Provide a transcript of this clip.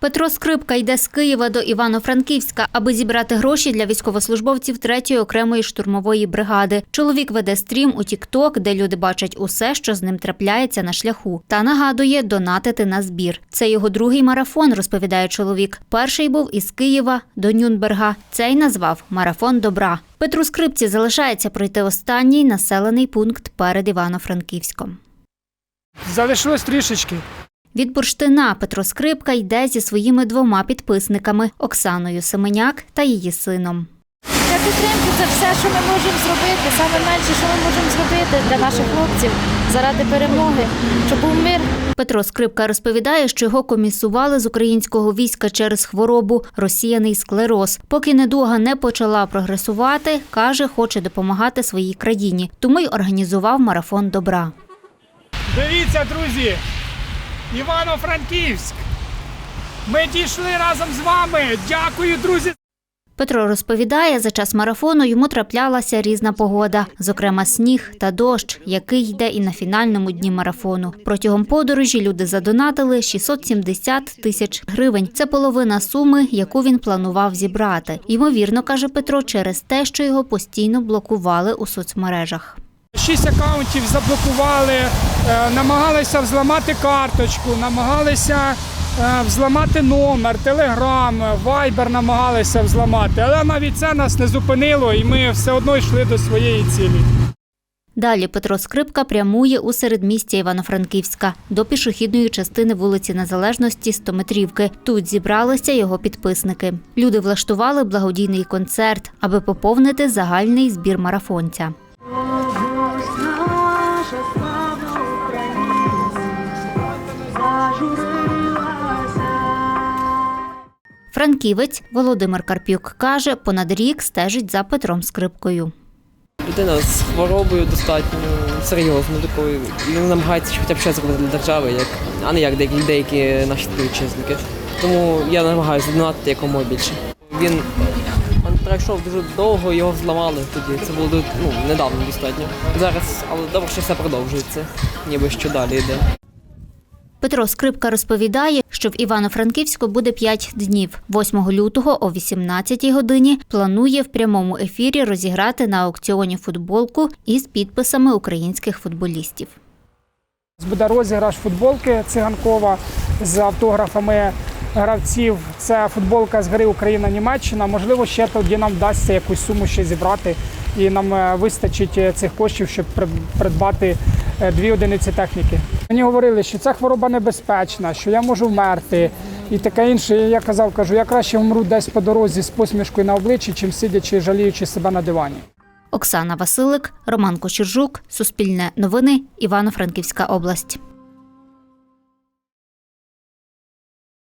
Петро Скрипка йде з Києва до Івано-Франківська, аби зібрати гроші для військовослужбовців 3-ї окремої штурмової бригади. Чоловік веде стрім у Тік-Ток, де люди бачать усе, що з ним трапляється на шляху, та нагадує донатити на збір. Це його другий марафон, розповідає чоловік. Перший був із Києва до Нюнберга. Цей назвав марафон добра. Петру Скрипці залишається пройти останній населений пункт перед Івано-Франківськом. Залишилось трішечки. Від бурштина Петро Скрипка йде зі своїми двома підписниками Оксаною Семеняк та її сином. Для підтримки це все, що ми можемо зробити. Саме менше, що ми можемо зробити для наших хлопців заради перемоги, щоб був мир. Петро Скрипка розповідає, що його комісували з українського війська через хворобу розсіяний склероз. Поки недуга не почала прогресувати, каже, хоче допомагати своїй країні, тому й організував марафон добра. Дивіться, друзі, Івано-Франківськ. Ми дійшли разом з вами. Дякую, друзі. Петро розповідає, за час марафону йому траплялася різна погода, зокрема сніг та дощ, який йде і на фінальному дні марафону. Протягом подорожі люди задонатили 670 тисяч гривень. Це половина суми, яку він планував зібрати. Ймовірно, каже Петро, через те, що його постійно блокували у соцмережах. Шість акаунтів заблокували, е, намагалися взламати карточку, намагалися е, взламати номер, телеграм, вайбер намагалися взламати. Але навіть це нас не зупинило, і ми все одно йшли до своєї цілі. Далі Петро Скрипка прямує у середмістя Івано-Франківська до пішохідної частини вулиці Незалежності 100-метрівки. Тут зібралися його підписники. Люди влаштували благодійний концерт, аби поповнити загальний збір марафонця. Франківець Володимир Карпюк каже, понад рік стежить за Петром Скрипкою. Людина з хворобою достатньо серйозною такою. І він намагається хоча б щось зробити для держави, як, а не як деякі, деякі наші співвітчизники. Тому я намагаюся донатити якомога більше. Він, він пройшов дуже довго, його зламали тоді. Це було ну, недавно достатньо. Зараз, але добре, що все продовжується, ніби що далі йде. Петро Скрипка розповідає, що в Івано-Франківську буде 5 днів. 8 лютого о 18 годині планує в прямому ефірі розіграти на аукціоні футболку із підписами українських футболістів. Буде розіграш футболки циганкова з автографами гравців. Це футболка з гри Україна-Німеччина. Можливо, ще тоді нам вдасться якусь суму ще зібрати, і нам е, вистачить е, цих коштів, щоб придбати дві одиниці техніки. Мені говорили, що ця хвороба небезпечна, що я можу вмерти і таке інше. Я казав, кажу, я краще вмру десь по дорозі з посмішкою на обличчі, чим сидячи, і жаліючи себе на дивані. Оксана Василик, Роман Кочержук, Суспільне новини, Івано-Франківська область.